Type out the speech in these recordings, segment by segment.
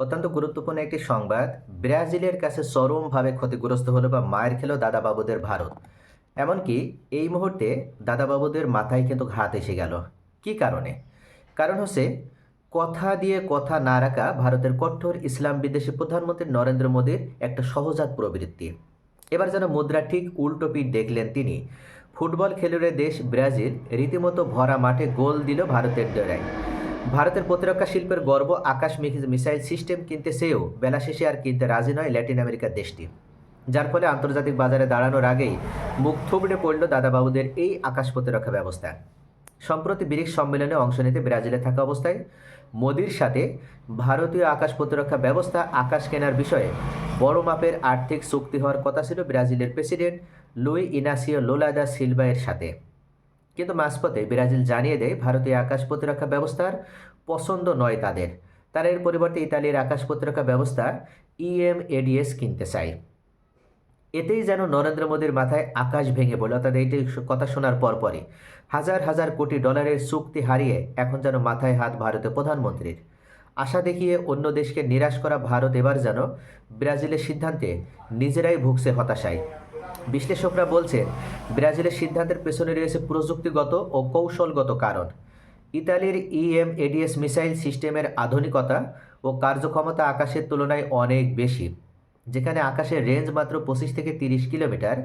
অত্যন্ত গুরুত্বপূর্ণ একটি সংবাদ। ব্রাজিলের কাছে চরমভাবে ক্ষতিগ্রস্ত হলো বা মায়ের খেলো দাদাবাবুদের ভারত। এমনকি এই মুহূর্তে দাদাবাবুদের মাথায় কিন্তু ঘাত এসে গেল। কি কারণে? কারণ হচ্ছে, কথা দিয়ে কথা না রাখা ভারতের কঠোর ইসলাম বিদ্বেষী প্রধানমন্ত্রী নরেন্দ্র মোদীর একটা সহজাত প্রবৃত্তি। এবার যেন মুদ্রা ঠিক উল্টো পিঠ দেখলেন তিনি। ফুটবল খেলুড়ে দেশ ব্রাজিল রীতিমতো ভরা মাঠে গোল দিল ভারতের ডেরায় ভারতের প্রতিরক্ষা শিল্পের গর্ব, আকাশ মিসাইল সিস্টেম কিনতে চেয়েও বেলা শেষে আর কিনতে রাজি নয় ল্যাটিন আমেরিকার দেশটি। যার ফলে আন্তর্জাতিক বাজারে দাঁড়ানোর আগেই মুখ থুবড়ে পড়ল দাদাবাবুদের এই আকাশ প্রতিরক্ষা ব্যবস্থা। সম্প্রতি ব্রিক্স সম্মেলনে অংশ নিতে ব্রাজিলে থাকা অবস্থায় মোদির সাথে ভারতীয় আকাশ প্রতিরক্ষা ব্যবস্থা, আকাশ কেনার বিষয়ে বড় মাপের আর্থিক চুক্তি হওয়ার কথা ছিল ব্রাজিলের president Luiz Inacio Lula da সিলভায়ের সাথে। কিন্তু মাঝপথে ব্রাজিল জানিয়ে দেয় ভারতীয় আকাশ প্রতিরক্ষা ব্যবস্থার পছন্দ নয় তাদের। তারা এর পরিবর্তে ইতালির আকাশ প্রতিরক্ষা ব্যবস্থা E ইএমএডিএস কিনতে চায়। এতেই যেন নরেন্দ্র মোদীর মাথায় আকাশ ভেঙে পড়ল। অর্থাৎ এইটি কথা শোনার পরপরই হাজার হাজার কোটি ডলারের চুক্তি হারিয়ে এখন যেন মাথায় হাত ভারতের প্রধানমন্ত্রীর। আশা দেখিয়ে অন্য দেশকে নিরাশ করা ভারত এবার যেন ব্রাজিলের সিদ্ধান্তে নিজেরাই ভুগছে হতাশায়। বিশ্লেষকরা বলছেন ব্রাজিলের সিদ্ধান্তের পেছনে রয়েছে প্রযুক্তিগত ও কৌশলগত কারণ। ইতালির E ইএমএডিএস মিসাইল সিস্টেমের আধুনিকতা ও কার্যক্ষমতা আকাশের তুলনায় অনেক বেশি, যেখানে আকাশের রেঞ্জ মাত্র পঁচিশ থেকে তিরিশ কিলোমিটার,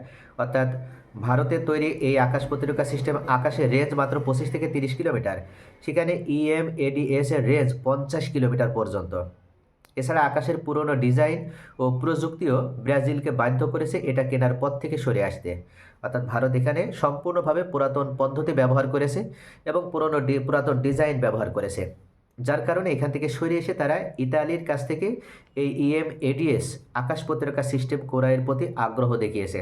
অর্থাৎ ভারতের তৈরি এই আকাশ প্রতিরক্ষা সিস্টেম আকাশের রেঞ্জ মাত্র পঁচিশ থেকে তিরিশ কিলোমিটার, সেখানে E ইএমএডিএস এর রেঞ্জ পঞ্চাশ কিলোমিটার পর্যন্ত। এছাড়া আকাশের পুরনো ডিজাইন ও প্রযুক্তিও ব্রাজিলকে বাধ্য করেছে এটা কেনার পথ থেকে সরে আসতে। অর্থাৎ ভারত এখানে সম্পূর্ণভাবে পুরাতন পদ্ধতি ব্যবহার করেছে এবং পুরনো পুরাতন ডিজাইন ব্যবহার করেছে। যার কারণে এখান থেকে সরে এসে তারা ইতালির কাছ থেকে এই ইএম এডিএস আকাশ পত্রিকা সিস্টেম ক্রয়ের প্রতি আগ্রহ দেখিয়েছে।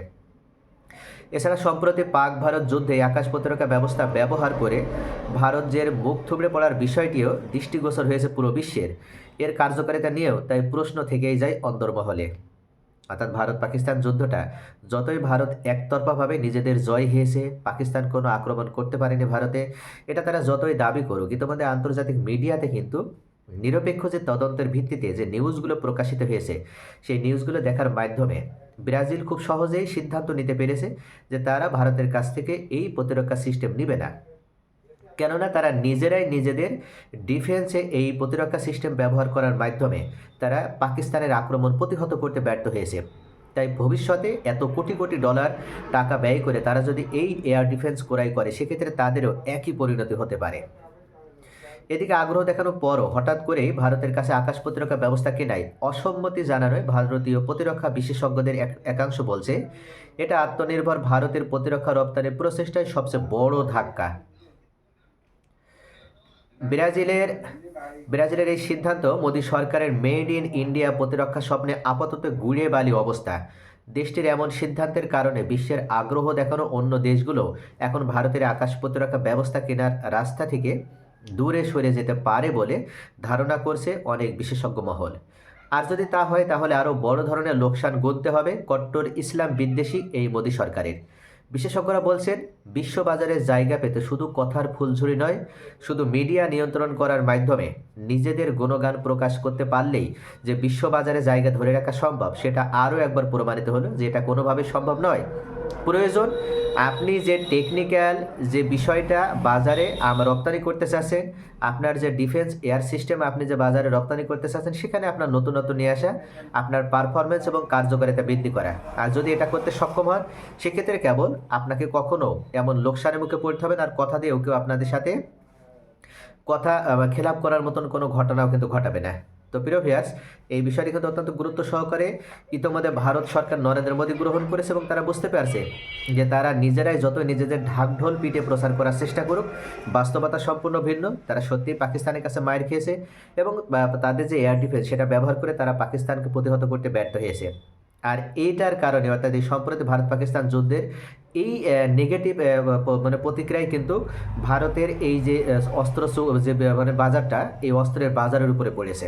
এছাড়া সম্প্রতি পাক ভারত যুদ্ধে আকাশ প্রতিরক্ষা ব্যবস্থা ব্যবহার করে ভারত যে মুখ থুবড়ে পড়ার বিষয়টিও দৃষ্টিগোচর হয়েছে পুরো বিশ্বের। এর কার্যকারিতা নিয়েও তাই প্রশ্ন থেকেই যায় অন্দরমহলে অর্থাৎ ভারত পাকিস্তান যুদ্ধটা যতই ভারত একতরফাভাবে নিজেদের জয় হয়েছে পাকিস্তান কোনো আক্রমণ করতে পারেনি ভারতে, এটা তারা যতই দাবি করুক, ইতিমধ্যে আন্তর্জাতিক মিডিয়াতে কিন্তু নিরপেক্ষ যে তদন্তের ভিত্তিতে যে নিউজগুলো প্রকাশিত হয়েছে, সেই নিউজগুলো দেখার মাধ্যমে ব্রাজিল খুব সহজেই সিদ্ধান্ত নিতে পেরেছে যে তারা ভারতের কাছ থেকে এই প্রতিরক্ষা সিস্টেম নেবে না। কেননা তারা নিজেরাই নিজেদের ডিফেন্সে এই প্রতিরক্ষা সিস্টেম ব্যবহার করার মাধ্যমে তারা পাকিস্তানের আক্রমণ প্রতিহত করতে ব্যর্থ হয়েছে। তাই ভবিষ্যতে এত কোটি কোটি ডলার টাকা ব্যয় করে তারা যদি এই এয়ার ডিফেন্স ক্রয় করে, সেক্ষেত্রে তাদেরও একই পরিণতি হতে পারে। এদিকে আগ্রহ দেখানোর পরও হঠাৎ করেই ভারতের কাছে আকাশ প্রতিরক্ষা ব্যবস্থা কেনায় অসম্মতি জানানোয় ভারতীয় প্রতিরক্ষা বিশেষজ্ঞদের এক- একাংশ বলছে, এটা আত্মনির্ভর ভারতের প্রতিরক্ষা রপ্তানির প্রচেষ্টায় সবচেয়ে বড় ধাক্কা। ব্রাজিলের ব্রাজিলের এই সিদ্ধান্ত মোদী সরকারের মেড ইন ইন্ডিয়া প্রতিরক্ষা স্বপ্নে আপাতত গুড়িয়ে বালি অবস্থা। দেশটির এমন সিদ্ধান্তের কারণে বিশ্বের আগ্রহ দেখানো অন্য দেশগুলো এখন ভারতের আকাশ প্রতিরক্ষা ব্যবস্থা কেনার রাস্তা থেকে দূরে সরে যেতে পারে বলে ধারণা করছে অনেক বিশেষজ্ঞ মহল। আর যদি তা হয়, তাহলে আরও বড় ধরনের লোকসান গুনতে হবে কট্টর ইসলাম বিদ্বেষী এই মোদী সরকারের। বিশেষজ্ঞরা বলছেন, বিশ্ববাজারে জায়গা পেতে শুধু কথার ফুলঝুরি নয়, শুধু মিডিয়া নিয়ন্ত্রণ করার মাধ্যমে নিজেদের গুণগান প্রকাশ করতে পারলেই যে বিশ্ববাজারে জায়গা ধরে রাখা সম্ভব, সেটা আরও একবার প্রমাণিত হলো যে এটা কোনোভাবে সম্ভব নয়। প্রয়োজন। আপনি যে টেকনিক্যাল যে বিষয়টা বাজারে রপ্তানি করতে চাচ্ছেন, আপনার যে ডিফেন্স এয়ার সিস্টেম আপনি যে বাজারে রপ্তানি করতে চাচ্ছেন, সেখানে আপনার নতুনত্ব নিয়ে আসা, আপনার পারফরমেন্স এবং কার্যকারিতা বৃদ্ধি করা। আর যদি এটা করতে সক্ষম হন, সেক্ষেত্রে কেবল আপনাকে কখনো এমন লোকসানের মুখে পড়তে হবে না। আর কথা দিয়েও কেউ আপনাদের সাথে কথা খেলাপ করার মতন কোনো ঘটনাও কিন্তু ঘটাবে না। তো প্রিয় ভিয়ার্স এই বিষয়টি কিন্তু অত্যন্ত গুরুত্ব সহকারে ইতিমধ্যে ভারত সরকার নরেন্দ্র মোদী গ্রহণ করেছে এবং তারা বুঝতে পারছে যে তারা নিজেরাই যতই নিজেদের ঢাকঢোল পিটে প্রচার করার চেষ্টা করুক, বাস্তবতা সম্পূর্ণ ভিন্ন। তারা সত্যিই পাকিস্তানের কাছে মায়ের খেয়েছে এবং তাদের যে এয়ার ডিফেন্স সেটা ব্যবহার করে তারা পাকিস্তানকে প্রতিহত করতে ব্যর্থ হয়েছে। আর এইটার কারণে, অর্থাৎ এই সম্প্রতি ভারত পাকিস্তান যুদ্ধের এই নেগেটিভ মানে প্রতিক্রিয়ায় কিন্তু ভারতের এই যে অস্ত্র যে মানে বাজারটা, এই অস্ত্রের বাজারের উপরে পড়েছে।